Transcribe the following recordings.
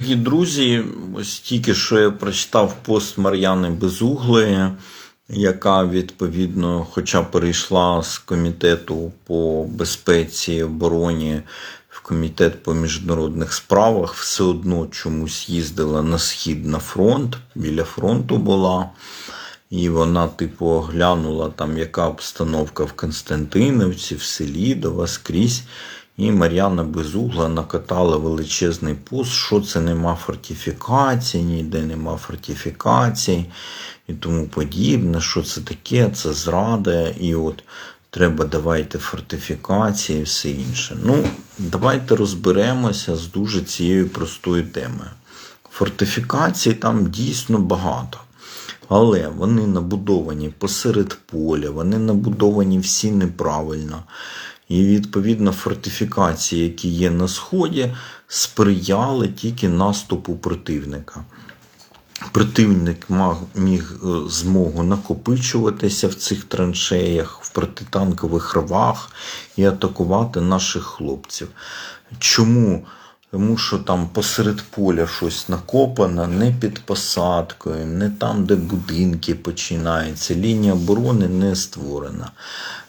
Дорогі друзі, ось тільки що я прочитав пост Мар'яни Безуглої, яка відповідно, хоча перейшла з комітету по безпеці і обороні в комітет по міжнародних справах, все одно чомусь їздила на схід на фронт, біля фронту була. І вона, типу, оглянула там, яка обстановка в Константиновці, в Селідово, скрізь. І Мар'яна Безугла накатала величезний пост, що це нема фортифікацій, ніде нема фортифікацій і тому подібне, що це таке, це зрада, і от треба давайте фортифікації і все інше. Ну, давайте розберемося з дуже цією простою темою. Фортифікацій там дійсно багато. Але вони набудовані посеред поля, вони набудовані всі неправильно. І, відповідно, фортифікації, які є на Сході, сприяли тільки наступу противника. Противник міг е, змогу накопичуватися в цих траншеях, в протитанкових ровах і атакувати наших хлопців. Чому? Тому що там посеред поля щось накопано, не під посадкою, не там, де будинки починаються. Лінія оборони не створена.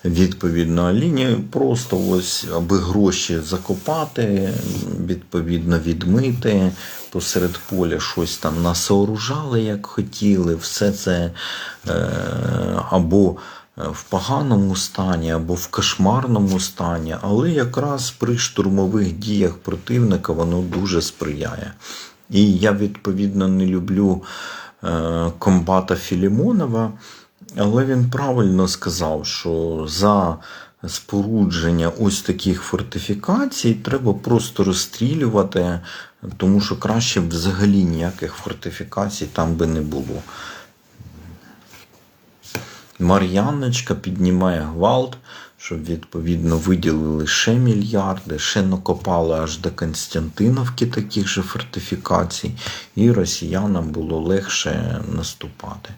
Відповідно, а лінію просто ось, аби гроші закопати, відповідно, відмити. Посеред поля щось там насооружали, як хотіли. Все це е, або в поганому стані або в кошмарному стані, але якраз при штурмових діях противника воно дуже сприяє. І я, відповідно, не люблю е, комбата Філімонова, але він правильно сказав, що за спорудження ось таких фортифікацій треба просто розстрілювати, тому що краще б взагалі ніяких фортифікацій там би не було. Мар'яночка піднімає гвалт, щоб відповідно виділили ще мільярди, ще накопали аж до Константиновки таких же фортифікацій, і росіянам було легше наступати.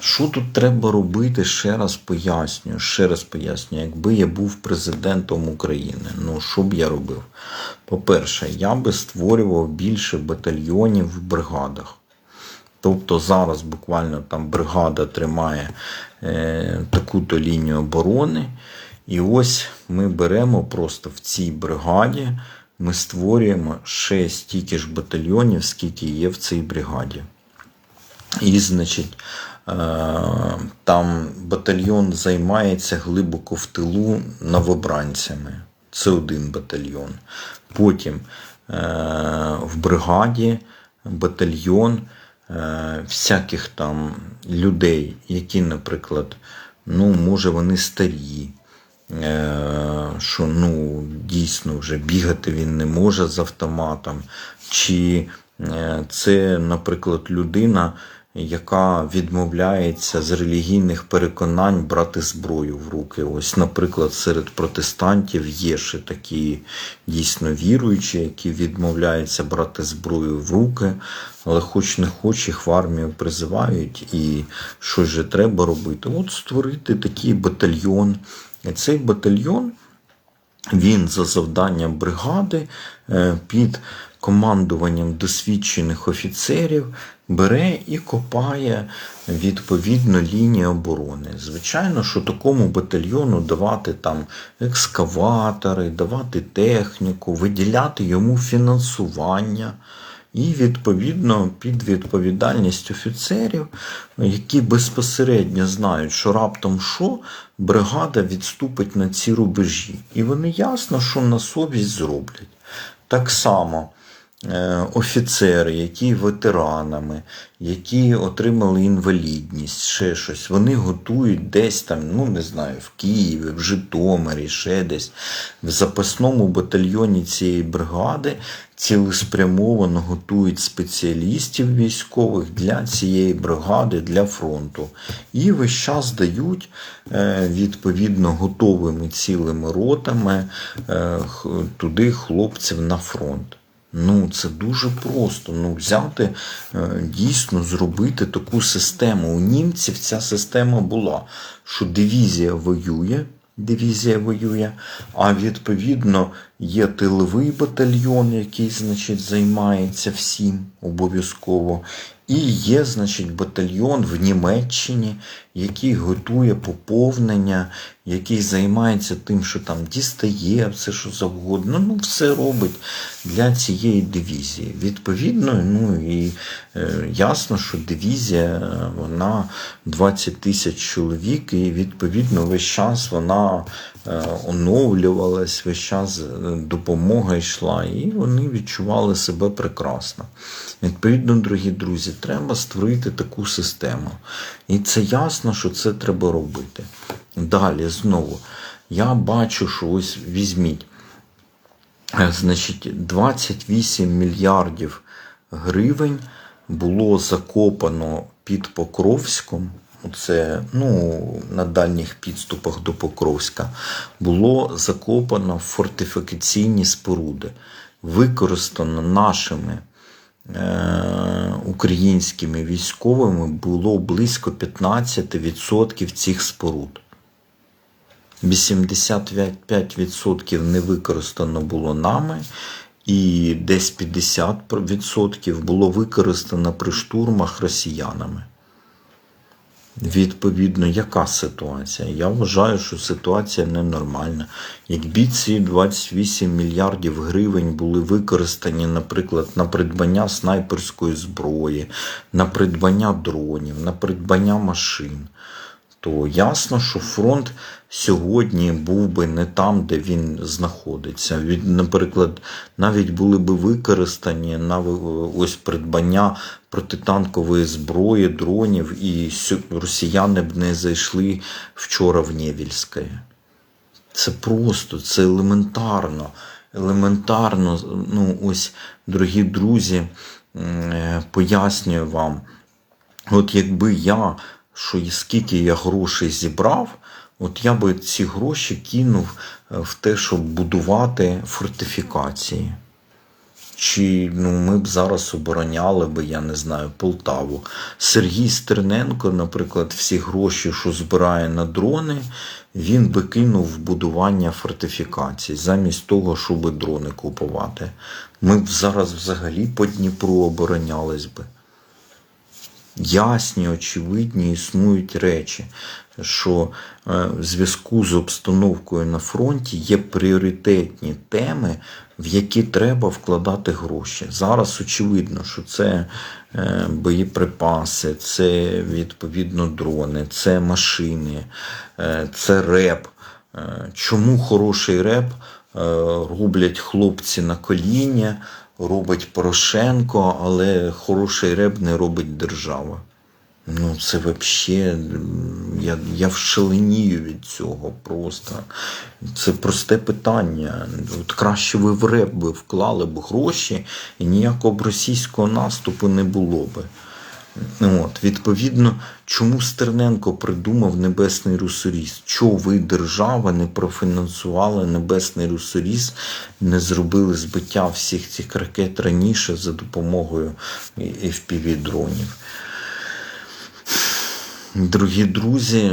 Що тут треба робити? Ще раз пояснюю. Ще раз пояснюю, якби я був президентом України, ну що б я робив? По-перше, я би створював більше батальйонів в бригадах. Тобто зараз буквально там бригада тримає е, таку-то лінію оборони. І ось ми беремо просто в цій бригаді, ми створюємо ще стільки ж батальйонів, скільки є в цій бригаді. І, значить, е, там батальйон займається глибоко в тилу новобранцями. Це один батальйон. Потім е, в бригаді батальйон. Е, всяких там людей, які, наприклад, ну, може, вони старі, е, що ну, дійсно вже бігати він не може з автоматом, чи е, це, наприклад, людина яка відмовляється з релігійних переконань брати зброю в руки. Ось, наприклад, серед протестантів є ще такі дійсно віруючі, які відмовляються брати зброю в руки, але хоч не хоч їх в армію призивають і щось же треба робити. От створити такий батальйон. І цей батальйон. Він за завданням бригади е, під командуванням досвідчених офіцерів бере і копає відповідно лінії оборони. Звичайно, що такому батальйону давати там екскаватори, давати техніку, виділяти йому фінансування. І, відповідно, під відповідальність офіцерів, які безпосередньо знають, що раптом що бригада відступить на ці рубежі. І вони ясно, що на совість зроблять. Так само офіцери, які ветеранами, які отримали інвалідність, ще щось. Вони готують десь там, ну не знаю, в Києві, в Житомирі, ще десь в запасному батальйоні цієї бригади. Цілеспрямовано готують спеціалістів військових для цієї бригади, для фронту. І весь час дають е, відповідно готовими цілими ротами е, туди хлопців на фронт. Ну, це дуже просто. Ну, взяти, е, дійсно зробити таку систему. У німців ця система була, що дивізія воює, дивізія воює, а відповідно Є тиловий батальйон, який, значить, займається всім обов'язково. І є, значить, батальйон в Німеччині, який готує поповнення, який займається тим, що там дістає все, що завгодно. Ну, все робить для цієї дивізії. Відповідно, ну і е, ясно, що дивізія, е, вона 20 тисяч чоловік, і відповідно весь час вона е, оновлювалась, весь час е, допомога йшла, і вони відчували себе прекрасно. Відповідно, дорогі друзі, треба створити таку систему. І це ясно, що це треба робити. Далі знову. Я бачу, що ось візьміть. Е, Значить, 28 мільярдів гривень було закопано під Покровськом. Це ну, на дальніх підступах до Покровська було закопано фортифікаційні споруди, використано нашими українськими військовими було близько 15% цих споруд. 85% не використано було нами, і десь 50% було використано при штурмах росіянами. Відповідно, яка ситуація? Я вважаю, що ситуація ненормальна. Якби ці 28 мільярдів гривень були використані, наприклад, на придбання снайперської зброї, на придбання дронів, на придбання машин, то ясно, що фронт сьогодні був би не там, де він знаходиться. Від, наприклад, навіть були би використані на ось придбання протитанкової зброї, дронів, і росіяни б не зайшли вчора в Невільське. Це просто, це елементарно. Елементарно, ну ось, дорогі друзі, е, пояснюю вам. От якби я, що і скільки я грошей зібрав, от я би ці гроші кинув е, в те, щоб будувати фортифікації. Чи ну, ми б зараз обороняли би, я не знаю, Полтаву. Сергій Стерненко, наприклад, всі гроші, що збирає на дрони, він би кинув в будування фортифікацій, замість того, щоб дрони купувати. Ми б зараз взагалі по Дніпру оборонялись би ясні, очевидні існують речі, що е, в зв'язку з обстановкою на фронті є пріоритетні теми, в які треба вкладати гроші. Зараз очевидно, що це е, боєприпаси, це відповідно дрони, це машини, е, це реп. Чому хороший реп е, роблять хлопці на коління, робить Порошенко, але хороший реп не робить держава. Ну, це взагалі, я, я вшаленію від цього просто. Це просте питання. От краще ви в реп би вклали б гроші, і ніякого б російського наступу не було би. Ну, От, відповідно, чому Стерненко придумав Небесний Русоріс? Чого ви, держава, не профінансували Небесний Русоріс, не зробили збиття всіх цих ракет раніше за допомогою FPV-дронів? Дорогі друзі,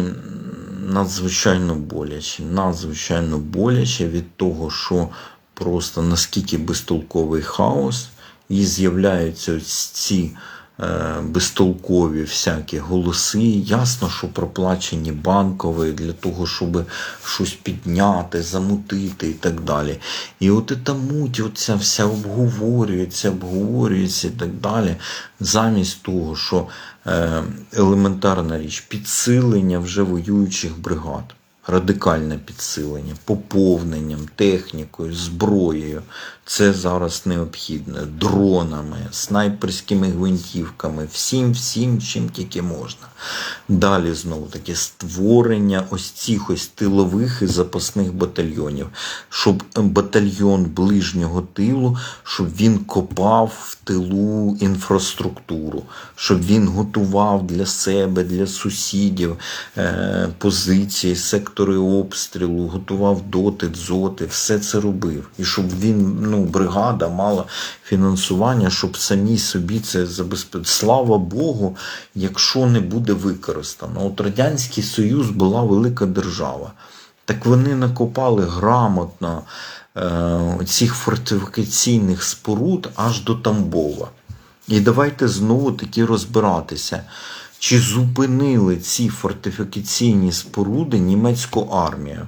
надзвичайно боляче, надзвичайно боляче від того, що просто наскільки безтолковий хаос, і з'являються ці безтолкові всякі голоси. Ясно, що проплачені банкові для того, щоб щось підняти, замутити і так далі. І от ця муть, оця вся обговорюється, обговорюється і так далі, замість того, що е, елементарна річ, підсилення вже воюючих бригад. Радикальне підсилення, поповненням, технікою, зброєю. Це зараз необхідне. Дронами, снайперськими гвинтівками, всім, всім, чим тільки можна. Далі знову таки створення ось цих ось тилових і запасних батальйонів, щоб батальйон ближнього тилу, щоб він копав в тилу інфраструктуру, щоб він готував для себе, для сусідів е, позиції, сектори обстрілу, готував доти, дзоти, все це робив. І щоб він, ну, бригада мала фінансування, щоб самі собі це забезпечити. Слава Богу, якщо не буде використано. От Радянський Союз була велика держава. Так вони накопали грамотно е, цих фортифікаційних споруд аж до Тамбова. І давайте знову таки розбиратися, чи зупинили ці фортифікаційні споруди німецьку армію.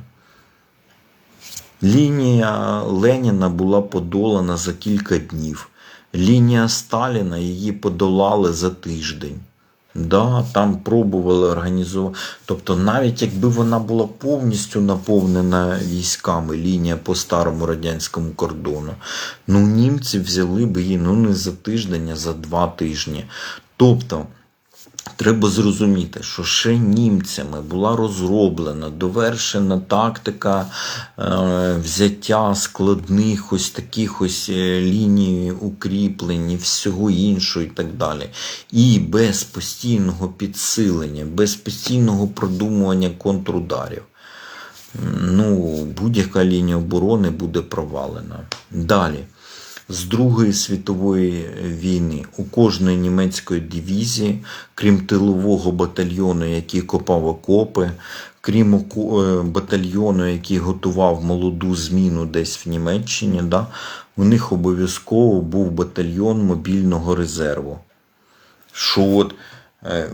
Лінія Леніна була подолана за кілька днів. Лінія Сталіна її подолали за тиждень. Да, там пробували організувати. Тобто, навіть якби вона була повністю наповнена військами, лінія по старому радянському кордону, ну німці взяли б її ну не за тиждень, а за два тижні. Тобто. Треба зрозуміти, що ще німцями була розроблена, довершена тактика е, взяття складних ось таких ось е, ліній укріплень і всього іншого і так далі. І без постійного підсилення, без постійного продумування контрударів. Ну, будь-яка лінія оборони буде провалена. Далі. З Другої світової війни у кожної німецької дивізії, крім тилового батальйону, який копав окопи, крім е, батальйону, який готував молоду зміну десь в Німеччині, да, у них обов'язково був батальйон мобільного резерву. Що от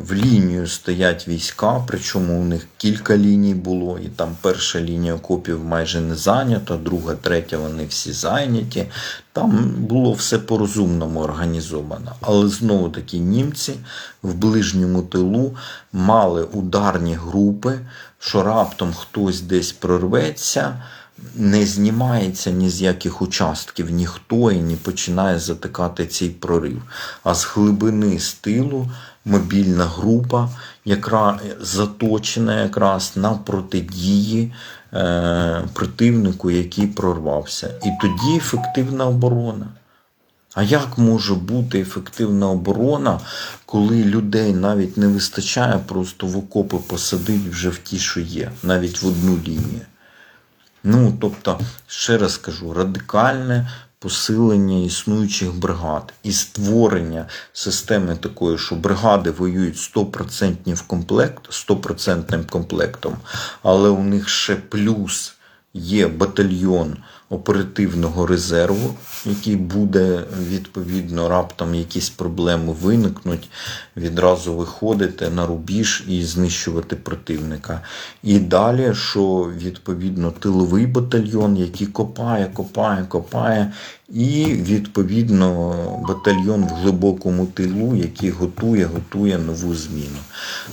в лінію стоять війська, причому у них кілька ліній було, і там перша лінія окопів майже не зайнята, друга, третя вони всі зайняті. Там було все по-розумному організовано. Але знову таки німці в ближньому тилу мали ударні групи, що раптом хтось десь прорветься. Не знімається ні з яких участків ніхто і не починає затикати цей прорив. А з глибини з тилу мобільна група, яка заточена якраз на протидії е, противнику, який прорвався. І тоді ефективна оборона. А як може бути ефективна оборона, коли людей навіть не вистачає просто в окопи посадити вже в ті, що є, навіть в одну лінію? Ну, тобто, ще раз кажу, радикальне посилення існуючих бригад і створення системи такої, що бригади воюють 100% в комплект, 100% комплектом, але у них ще плюс є батальйон оперативного резерву, який буде відповідно раптом якісь проблеми виникнуть, відразу виходити на рубіж і знищувати противника. І далі, що відповідно тиловий батальйон, який копає, копає, копає, і відповідно батальйон в глибокому тилу, який готує, готує нову зміну.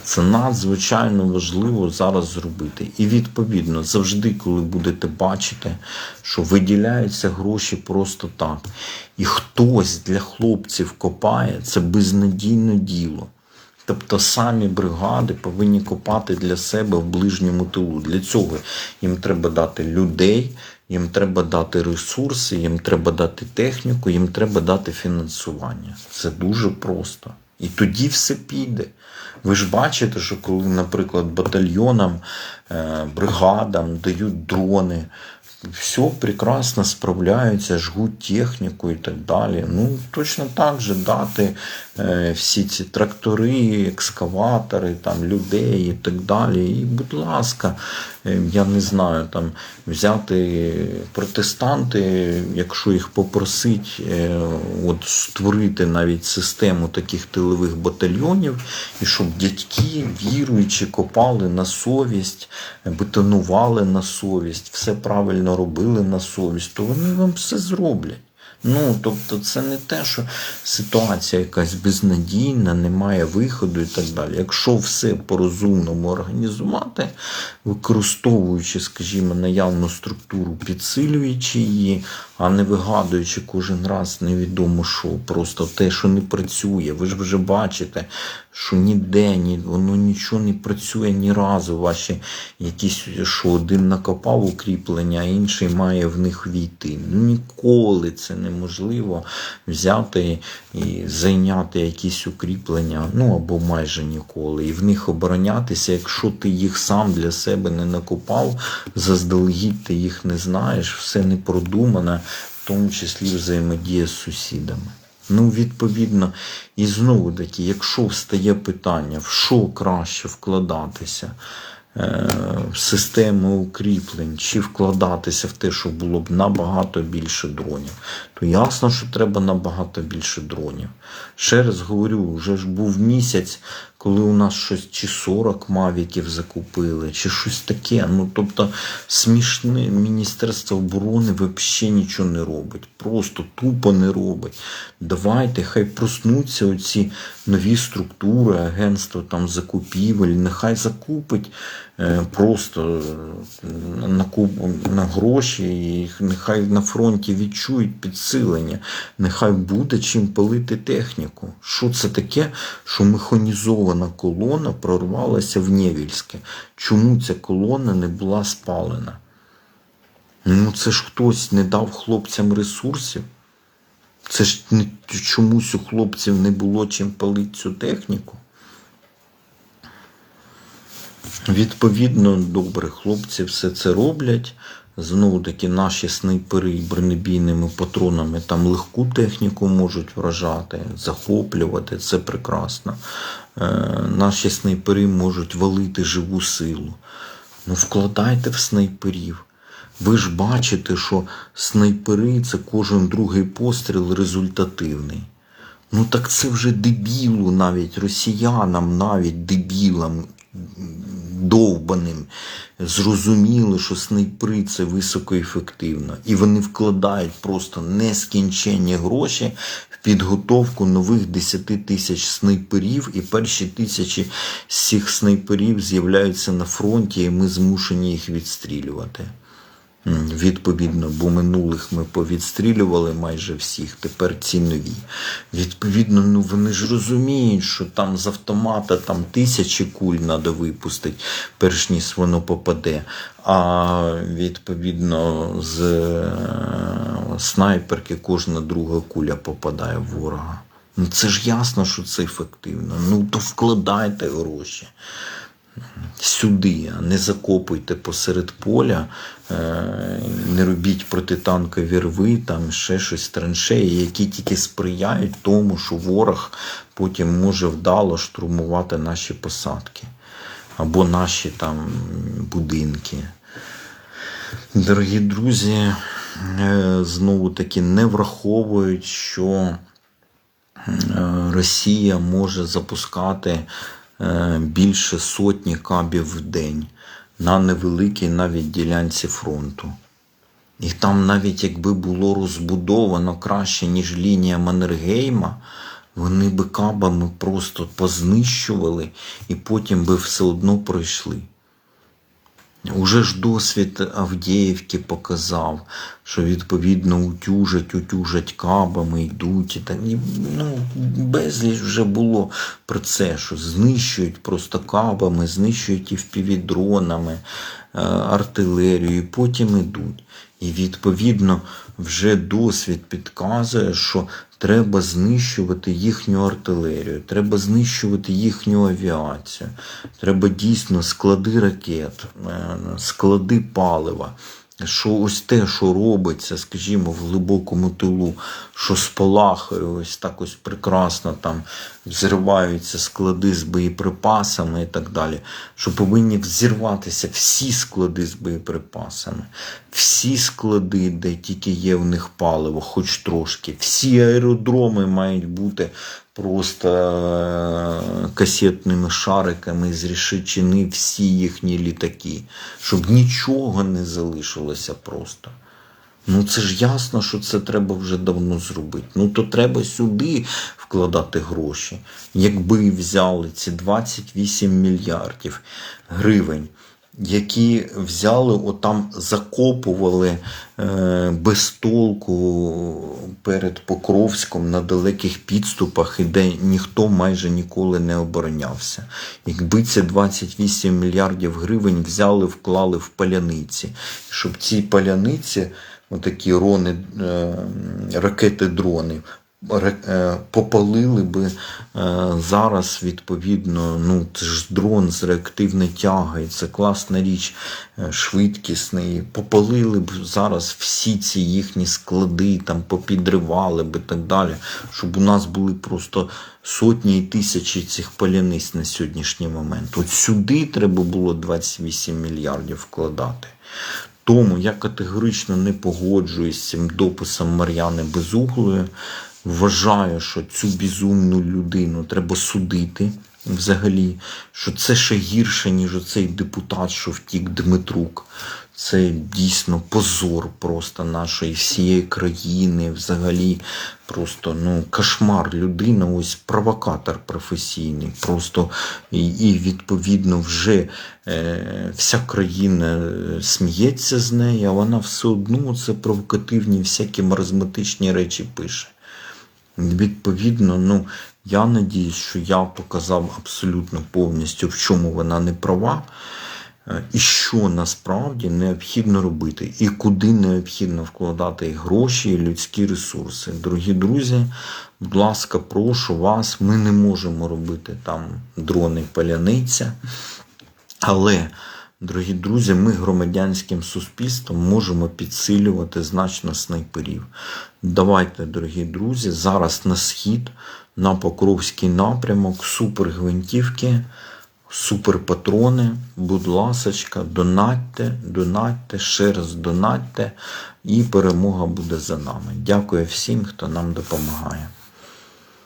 Це надзвичайно важливо зараз зробити. І відповідно, завжди, коли будете бачити, що виділяються гроші просто так, і хтось для хлопців копає, це безнадійне діло. Тобто самі бригади повинні копати для себе в ближньому тилу. Для цього їм треба дати людей, їм треба дати ресурси, їм треба дати техніку, їм треба дати фінансування. Це дуже просто. І тоді все піде. Ви ж бачите, що коли, наприклад, батальйонам, е, бригадам дають дрони, все прекрасно справляються, жгуть техніку і так далі. Ну, точно так же дати е, всі ці трактори, екскаватори, там, людей і так далі. І, будь ласка, я не знаю, там взяти протестанти, якщо їх попросить, е, от створити навіть систему таких тилових батальйонів, і щоб дядьки, віруючи, копали на совість, бетонували на совість, все правильно робили на совість, то вони вам все зроблять. Ну, тобто, це не те, що ситуація якась безнадійна, немає виходу і так далі. Якщо все по-розумному організувати, використовуючи, скажімо, наявну структуру, підсилюючи її, а не вигадуючи кожен раз невідомо що, просто те, що не працює. Ви ж вже бачите, що ніде ні, воно нічого не працює ні разу. Ваші якісь, що один накопав укріплення, а інший має в них війти. Ну ніколи це неможливо взяти і зайняти якісь укріплення, ну або майже ніколи, і в них оборонятися, якщо ти їх сам для себе не накопав, заздалегідь ти їх не знаєш, все не продумане, в тому числі взаємодія з сусідами. Ну, відповідно, і знову таки, якщо встає питання, в що краще вкладатися, е, в системи укріплень, чи вкладатися в те, щоб було б набагато більше дронів, то ясно, що треба набагато більше дронів. Ще раз говорю, вже ж був місяць, коли у нас щось чи 40 мавіків закупили, чи щось таке. Ну тобто смішне Міністерство оборони взагалі нічого не робить. Просто тупо не робить. Давайте, хай проснуться оці нові структури, агентство там закупівель, нехай закупить просто е, на, куп, на гроші, і нехай на фронті відчують підсилення, нехай буде чим палити техніку. Що це таке, що механізована колона прорвалася в Невільське? Чому ця колона не була спалена? Ну, це ж хтось не дав хлопцям ресурсів. Це ж чомусь у хлопців не було чим палити цю техніку. Відповідно, добре, хлопці все це роблять. Знову таки, наші снайпери бронебійними патронами там легку техніку можуть вражати, захоплювати, це прекрасно. Е, наші снайпери можуть валити живу силу. Ну, вкладайте в снайперів. Ви ж бачите, що снайпери це кожен другий постріл результативний. Ну так це вже дебілу навіть росіянам, навіть дебілам довбаним. Зрозуміло, що снайпри це високоефективно. І вони вкладають просто нескінченні гроші в підготовку нових 10 тисяч снайперів, і перші тисячі з цих снайперів з'являються на фронті, і ми змушені їх відстрілювати. Відповідно, бо минулих ми повідстрілювали майже всіх, тепер ці нові. Відповідно, ну вони ж розуміють, що там з автомата там тисячі куль треба випустити, перш ніж воно попаде. А відповідно з е, снайперки кожна друга куля попадає в ворога. Ну це ж ясно, що це ефективно. Ну то вкладайте гроші сюди, не закопуйте посеред поля, е, не робіть протитанкові рви, там ще щось траншеї, які тільки сприяють тому, що ворог потім може вдало штурмувати наші посадки або наші там будинки. Дорогі друзі, е, знову таки не враховують, що е, Росія може запускати більше сотні кабів в день на невеликій навіть ділянці фронту. І там навіть якби було розбудовано краще, ніж лінія Маннергейма, вони би кабами просто познищували і потім би все одно пройшли. Уже ж досвід Авдіївки показав, що відповідно утюжать, утюжать кабами, йдуть. І, ну, безліч вже було про це, що знищують просто кабами, знищують і впівдронами, артилерію, і потім ідуть. І відповідно вже досвід підказує, що треба знищувати їхню артилерію, треба знищувати їхню авіацію, треба дійсно склади ракет, е, склади палива. Що ось те, що робиться, скажімо, в глибокому тилу, що спалахує, ось так ось прекрасно там взриваються склади з боєприпасами і так далі. Що повинні взірватися всі склади з боєприпасами, всі склади, де тільки є в них паливо, хоч трошки, всі аеродроми мають бути просто е, касетними шариками з рішичини всі їхні літаки, щоб нічого не залишилося просто. Ну це ж ясно, що це треба вже давно зробити. Ну то треба сюди вкладати гроші. Якби взяли ці 28 мільярдів гривень, які взяли, отам закопували е, без толку перед Покровськом на далеких підступах, і де ніхто майже ніколи не оборонявся. Якби ці 28 мільярдів гривень взяли, вклали в паляниці, щоб ці паляниці, отакі рони, е, ракети-дрони, попалили би е, зараз відповідно, ну це ж дрон з реактивною тягою, це класна річ, е, швидкісний. Попалили б зараз всі ці їхні склади, там попідривали б і так далі, щоб у нас були просто сотні і тисячі цих паляниць на сьогоднішній момент. От сюди треба було 28 мільярдів вкладати. Тому я категорично не погоджуюсь з цим дописом Мар'яни Безуглої. Вважаю, що цю безумну людину треба судити взагалі, що це ще гірше, ніж оцей депутат, що втік Дмитрук. Це дійсно позор просто нашої всієї країни, взагалі просто ну кошмар. Людина, ось провокатор професійний. Просто і, і відповідно вже е, вся країна е, сміється з неї, а вона все одно це провокативні всякі маразматичні речі пише. Відповідно, ну я надіюсь, що я показав абсолютно повністю, в чому вона не права, е, і що насправді необхідно робити, і куди необхідно вкладати гроші, і людські ресурси. Дорогі друзі, будь ласка, прошу вас, ми не можемо робити там дрони паляниця. Але, дорогі друзі, ми громадянським суспільством можемо підсилювати значно снайперів. Давайте, дорогі друзі, зараз на схід, на Покровський напрямок, супергвинтівки, суперпатрони. Будь ласочка, донатьте, донатьте, ще раз донатьте, і перемога буде за нами. Дякую всім, хто нам допомагає.